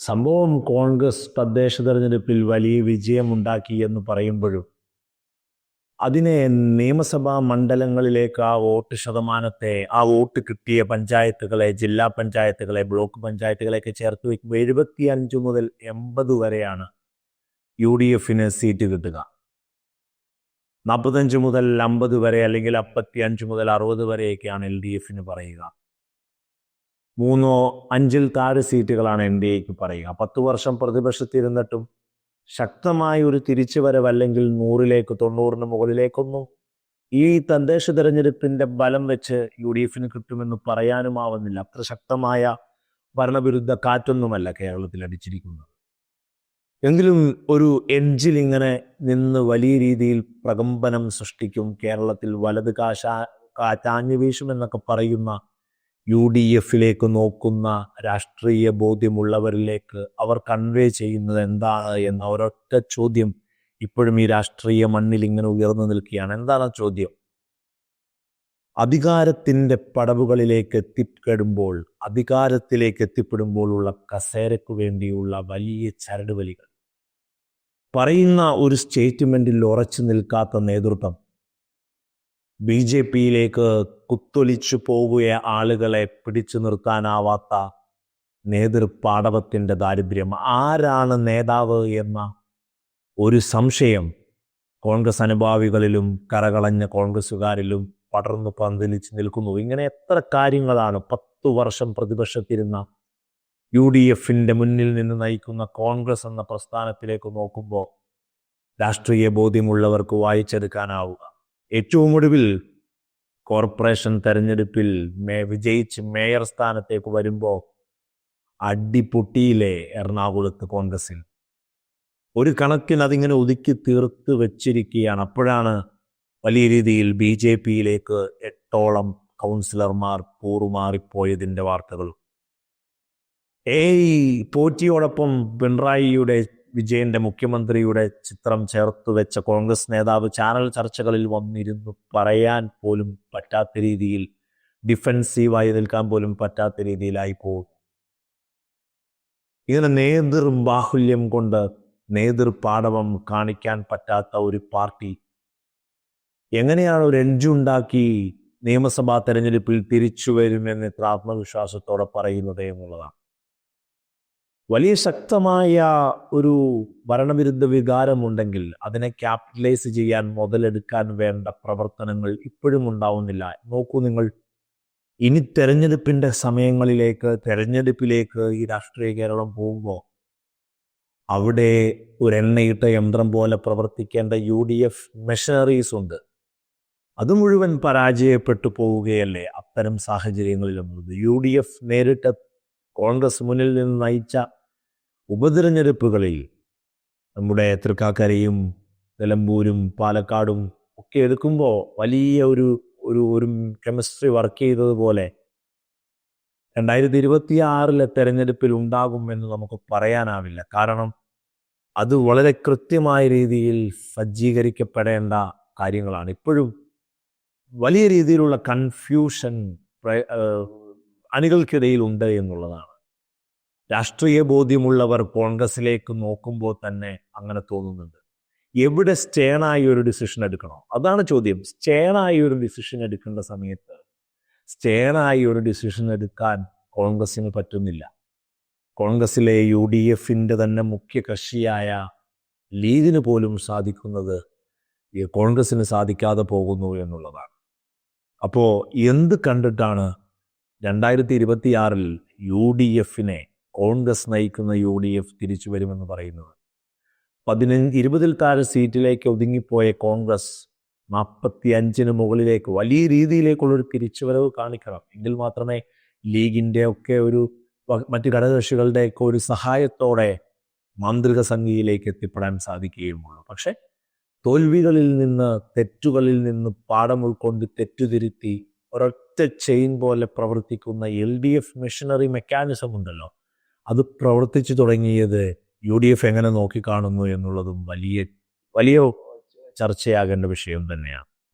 സംഭവം കോൺഗ്രസ് തദ്ദേശ തെരഞ്ഞെടുപ്പിൽ വലിയ വിജയമുണ്ടാക്കി എന്ന് പറയുമ്പോഴും അതിനെ നിയമസഭാ മണ്ഡലങ്ങളിലേക്ക് ആ വോട്ട് ശതമാനത്തെ ആ വോട്ട് കിട്ടിയ പഞ്ചായത്തുകളെ ജില്ലാ പഞ്ചായത്തുകളെ ബ്ലോക്ക് പഞ്ചായത്തുകളെയൊക്കെ ചേർത്ത് വയ്ക്കുമ്പോൾ എഴുപത്തി അഞ്ച് മുതൽ എൺപത് വരെയാണ് യു ഡി എഫിന് സീറ്റ് കിട്ടുക. നാൽപ്പത്തഞ്ച് മുതൽ അമ്പത് വരെ അല്ലെങ്കിൽ അപ്പത്തി അഞ്ച് മുതൽ അറുപത് വരെയൊക്കെയാണ് എൽ ഡി എഫിന് പറയുക. മൂന്നോ അഞ്ചിൽ താഴെ സീറ്റുകളാണ് എൻ ഡി എക്ക് പറയുക. പത്ത് വർഷം പ്രതിപക്ഷത്തിരുന്നിട്ടും ശക്തമായ ഒരു തിരിച്ചുവരവല്ലെങ്കിൽ നൂറിലേക്ക് തൊണ്ണൂറിന് മുകളിലേക്കൊന്നും ഈ തദ്ദേശ തെരഞ്ഞെടുപ്പിന്റെ ബലം വെച്ച് യു ഡി എഫിന് കിട്ടുമെന്ന് പറയാനുമാവുന്നില്ല. അത്ര ശക്തമായ ഭരണവിരുദ്ധ കാറ്റൊന്നുമല്ല കേരളത്തിൽ അടിച്ചിരിക്കുന്നത്. എങ്കിലും ഒരു എഡ്ജിൽ ഇങ്ങനെ നിന്ന് വലിയ രീതിയിൽ പ്രകമ്പനം സൃഷ്ടിക്കും കേരളത്തിൽ വലത് കാശ കാറ്റാഞ്ഞു വീശുമെന്നൊക്കെ പറയുന്ന യു ഡി എഫിലേക്ക് നോക്കുന്ന രാഷ്ട്രീയ ബോധ്യമുള്ളവരിലേക്ക് അവർ കൺവേ ചെയ്യുന്നത് എന്താണ് എന്ന ഒരൊറ്റ ചോദ്യം ഇപ്പോഴും ഈ രാഷ്ട്രീയ മണ്ണിൽ ഇങ്ങനെ ഉയർന്നു നിൽക്കുകയാണ്. എന്താണ് ചോദ്യം? അധികാരത്തിന്റെ പടവുകളിലേക്ക് എത്തിപ്പെടുമ്പോൾ അധികാരത്തിലേക്ക് എത്തിപ്പെടുമ്പോഴുള്ള കസേരക്കു വേണ്ടിയുള്ള വലിയ ചരടുവലികൾ. പറയുന്ന ഒരു സ്റ്റേറ്റ്മെന്റിൽ ഉറച്ചു നിൽക്കാത്ത നേതൃത്വം ബി ജെ പിയിലേക്ക് കുത്തൊലിച്ചു പോകുക ആളുകളെ പിടിച്ചു നിർത്താനാവാത്ത നേതൃപാടവത്തിന്റെ ദാരിദ്ര്യം. ആരാണ് നേതാവ് എന്ന ഒരു സംശയം കോൺഗ്രസ് അനുഭാവികളിലും കരകളഞ്ഞ കോൺഗ്രസ്സുകാരിലും പടർന്നു പന്തലിച്ച് നിൽക്കുന്നു. ഇങ്ങനെ എത്ര കാര്യങ്ങളാണ് പത്തു വർഷം പ്രതിപക്ഷത്തിരുന്ന യു ഡി എഫിന്റെ മുന്നിൽ നിന്ന് നയിക്കുന്ന കോൺഗ്രസ് എന്ന പ്രസ്ഥാനത്തിലേക്ക് നോക്കുമ്പോൾ രാഷ്ട്രീയ ബോധ്യമുള്ളവർക്ക് വായിച്ചെടുക്കാനാവുക. ഏറ്റവും ഒടുവിൽ കോർപ്പറേഷൻ തെരഞ്ഞെടുപ്പിൽ മേ വിജയിച്ച് മേയർ സ്ഥാനത്തേക്ക് വരുമ്പോൾ അടിപൊട്ടിയിലെ എറണാകുളത്ത് കോൺഗ്രസിൽ ഒരു കണക്കിന് അതിങ്ങനെ ഒതുക്കി തീർത്ത് വെച്ചിരിക്കുകയാണ്. അപ്പോഴാണ് വലിയ രീതിയിൽ ബി ജെ പിയിലേക്ക് എട്ടോളം കൗൺസിലർമാർ കൂറുമാറിപ്പോയതിന്റെ വാർത്തകൾ. ഏയ് പോറ്റിയോടൊപ്പം പിണറായിയുടെ വിജയന്റെ മുഖ്യമന്ത്രിയുടെ ചിത്രം ചേർത്ത് വെച്ച കോൺഗ്രസ് നേതാവ് ചാനൽ ചർച്ചകളിൽ വന്നിരുന്നു. പറയാൻ പോലും പറ്റാത്ത രീതിയിൽ ഡിഫെൻസീവായി നിൽക്കാൻ പോലും പറ്റാത്ത രീതിയിലായി പോകും ഇങ്ങനെ നേതൃ ബാഹുല്യം കൊണ്ട് നേതൃപാടവം കാണിക്കാൻ പറ്റാത്ത ഒരു പാർട്ടി എങ്ങനെയാണ് ഒരു എൻജുണ്ടാക്കി നിയമസഭാ തെരഞ്ഞെടുപ്പിൽ തിരിച്ചു വരുമെന്ന് ഇത്ര ആത്മവിശ്വാസത്തോടെ പറയുന്നത് എന്നുള്ളതാണ് വലിയ ശക്തമായ ഒരു ഭരണവിരുദ്ധ വികാരമുണ്ടെങ്കിൽ അതിനെ ക്യാപിറ്റലൈസ് ചെയ്യാൻ മുതലെടുക്കാൻ വേണ്ട പ്രവർത്തനങ്ങൾ ഇപ്പോഴും ഉണ്ടാവുന്നില്ല. നോക്കൂ നിങ്ങൾ ഇനി തെരഞ്ഞെടുപ്പിന്റെ സമയങ്ങളിലേക്ക് തെരഞ്ഞെടുപ്പിലേക്ക് ഈ രാഷ്ട്രീയ കേരളം പോകുമ്പോൾ അവിടെ ഒരു എണ്ണയിട്ട യന്ത്രം പോലെ പ്രവർത്തിക്കേണ്ട യു ഡി എഫ് മെഷീനറീസ് ഉണ്ട്. അത് മുഴുവൻ പരാജയപ്പെട്ടു പോവുകയല്ലേ അത്തരം സാഹചര്യങ്ങളിലും യു ഡി എഫ് നേരിട്ട കോൺഗ്രസ് മുന്നിൽ നിന്ന് നയിച്ച ഉപതിരഞ്ഞെടുപ്പുകളിൽ നമ്മുടെ തൃക്കാക്കരയും നിലമ്പൂരും പാലക്കാടും ഒക്കെ എടുക്കുമ്പോൾ വലിയ ഒരു ഒരു ഒരു കെമിസ്ട്രി വർക്ക് ചെയ്തതുപോലെ രണ്ടായിരത്തി ഇരുപത്തി ആറിലെ തെരഞ്ഞെടുപ്പിൽ ഉണ്ടാകുമെന്ന് നമുക്ക് പറയാനാവില്ല. കാരണം അത് വളരെ കൃത്യമായ രീതിയിൽ സജ്ജീകരിക്കപ്പെടേണ്ട കാര്യങ്ങളാണ്. ഇപ്പോഴും വലിയ രീതിയിലുള്ള കൺഫ്യൂഷൻ അണികൾക്കിടയിൽ ഉണ്ട് എന്നുള്ളതാണ്. രാഷ്ട്രീയ ബോധ്യമുള്ളവർ കോൺഗ്രസിലേക്ക് നോക്കുമ്പോൾ തന്നെ അങ്ങനെ തോന്നുന്നുണ്ട്. എവിടെ സ്റ്റേണായി ഒരു ഡിസിഷൻ എടുക്കണോ? അതാണ് ചോദ്യം. സ്റ്റേണായി ഒരു ഡിസിഷൻ എടുക്കേണ്ട സമയത്ത് സ്റ്റേണായി ഒരു ഡിസിഷൻ എടുക്കാൻ കോൺഗ്രസ്സിന് പറ്റുന്നില്ല. കോൺഗ്രസിലെ യു ഡി എഫിന്റെ തന്നെ മുഖ്യ കക്ഷിയായ ലീഗിന് പോലും സാധിക്കുന്നത് ഈ കോൺഗ്രസിന് സാധിക്കാതെ പോകുന്നു എന്നുള്ളതാണ്. അപ്പോൾ എന്ത് കണ്ടിട്ടാണ് രണ്ടായിരത്തി ഇരുപത്തിയാറിൽ യു ഡി എഫിനെ കോൺഗ്രസ് നയിക്കുന്ന യു ഡി എഫ് തിരിച്ചു വരുമെന്ന് പറയുന്നത്. പതിനഞ്ച് ഇരുപതിൽ താഴെ സീറ്റിലേക്ക് ഒതുങ്ങിപ്പോയ കോൺഗ്രസ് നാൽപ്പത്തി അഞ്ചിന് മുകളിലേക്ക് വലിയ രീതിയിലേക്കുള്ളൊരു തിരിച്ചുവരവ് കാണിക്കണം. എങ്കിൽ മാത്രമേ ലീഗിന്റെ ഒക്കെ ഒരു മറ്റു ഘടകകക്ഷികളുടെയൊക്കെ ഒരു സഹായത്തോടെ മാന്ത്രിക സംഖ്യയിലേക്ക് എത്തിപ്പെടാൻ സാധിക്കുകയുമുള്ളൂ പക്ഷേ തോൽവികളിൽ നിന്ന് തെറ്റുകളിൽ നിന്ന് പാഠം ഉൾക്കൊണ്ട് തെറ്റുതിരുത്തി ഒരൊറ്റ ചെയിൻ പോലെ പ്രവർത്തിക്കുന്ന L D F machinery mechanism ഉണ്ടല്ലോ. അത് പ്രവർത്തിച്ചു തുടങ്ങിയത് യു ഡി എഫ് എങ്ങനെ നോക്കിക്കാണുന്നു എന്നുള്ളതും വലിയ വലിയ ചർച്ചയാകേണ്ട വിഷയം തന്നെയാണ്.